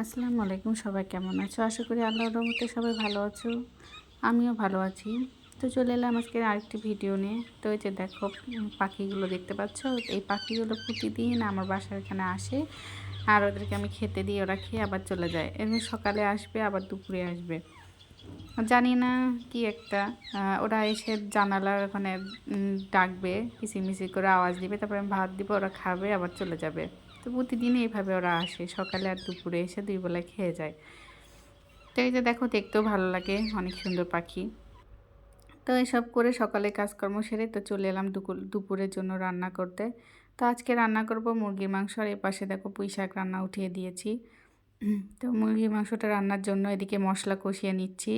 আসসালামু আলাইকুম, সবাই কেমন আছো? আশা করি আল্লাহর রহমতে সবাই ভালো আছো। আমিও ভালো আছি। তো চলে এলাম আজকের আরেকটি ভিডিও নিয়ে। তো এই যে দেখো পাখিগুলো দেখতে পাচ্ছ? এই পাখিগুলো প্রতিদিন আমার বাসার এখানে আসে। আর ওদেরকে আমি খেতে দিই ওরা খেয়ে আবার চলে যায়। এমনি সকালে আসবে, আবার দুপুরে আসবে। জানি না কি একটা ওরা এসে জানালার ওখানে ডাকবে কিচিমিচি করে আওয়াজ দিবে। তারপরে আমি ভাত দিব, ওরা খাবে, আবার চলে যাবে। তো প্রতিদিন এইভাবে ওরা আসে। সকালে আর দুপুরে এসে দুই বেলায় খেয়ে যায়। তো এই যে দেখো, দেখতেও ভালো লাগে, অনেক সুন্দর পাখি। তো এসব করে সকালে কাজকর্ম সেরে তো চলে এলাম দুপুর দুপুরের জন্য রান্না করতে। তো আজকে রান্না করব মুরগির মাংস আর এ পাশে দেখো পুঁই শাক রান্না উঠিয়ে দিয়েছি। তো মুরগির মাংসটা রান্নার জন্য এদিকে মশলা কষিয়ে নিচ্ছি।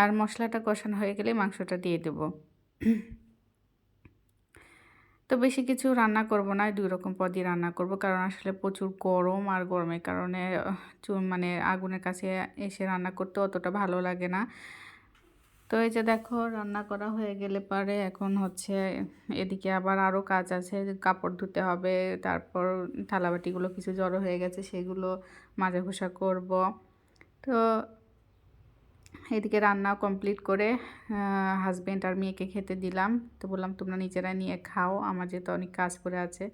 আর মশলাটা কষানো হয়ে গেলে মাংসটা দিয়ে দেবো। তো বেশি কিছু রান্না করব না, দুই রকম পদই রান্না করব। কারণ আসলে প্রচুর গরম আর গরমের কারণে মানে আগুনের কাছে এসে রান্না করতে অতটা ভালো লাগে না। তো এই যে দেখো, রান্না করা হয়ে গেলে পারে এখন হচ্ছে এদিকে আবার আরও কাজ আছে, কাপড় ধুতে হবে, তারপর থালাবাটিগুলো কিছু জড়ো হয়ে গেছে, সেগুলো মাজা ঘষা করব। তো এদিকে রান্না কমপ্লিট করে হাজব্যান্ড আর মেয়েকে খেতে দিলাম। তো বললাম, তোমরা নিজেরা নিয়ে খাও, আমার যেহেতু অনেক কাজ করে আছে।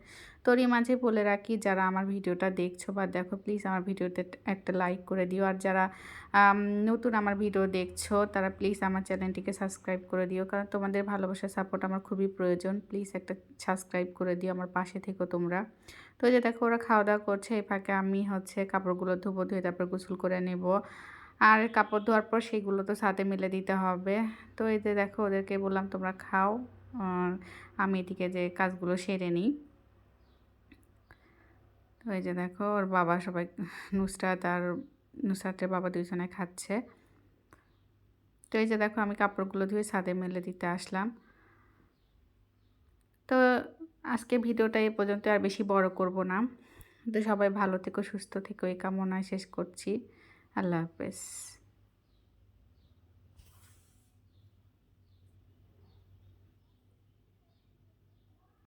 তোরই মাঝে বলে রাখি, যারা আমার ভিডিওটা দেখছ বা দেখো প্লিজ আমার ভিডিওতে একটা লাইক করে দিও। আর যারা নতুন আমার ভিডিও দেখছ, তারা প্লিজ আমার চ্যানেলটিকে সাবস্ক্রাইব করে দিও। কারণ তোমাদের ভালোবাসার সাপোর্ট আমার খুবই প্রয়োজন। প্লিজ একটা সাবস্ক্রাইব করে দিও আমার পাশে থেকো তোমরা। তো যে দেখো, ওরা খাওয়া দাওয়া করছে। এই ফাঁকে আমি হচ্ছে কাপড়গুলো ধুবো, ধুয়ে তারপর গোসল করে নেব। আর কাপড় ধোয়ার পর সেগুলো তো সাথে মিলে দিতে হবে। তো এই যে দেখো, ওদেরকে বললাম, তোমরা খাও। আমি এদিকে যে কাজগুলো সেরে নিই। তো এই যে দেখো, ওর বাবা সবাই, নুসরাত আর নুসরাতের বাবা দুজনে খাচ্ছে। তো এই যে দেখো, আমি কাপড়গুলো ধুয়ে ছাদে মেলে দিতে আসলাম। তো আজকে ভিডিওটা এই পর্যন্ত, আর বেশি বড় করব না। তো সবাই ভালো থেকো, সুস্থ থেকো, এই কামনায় শেষ করছি। আল্লাহ হাফেজ।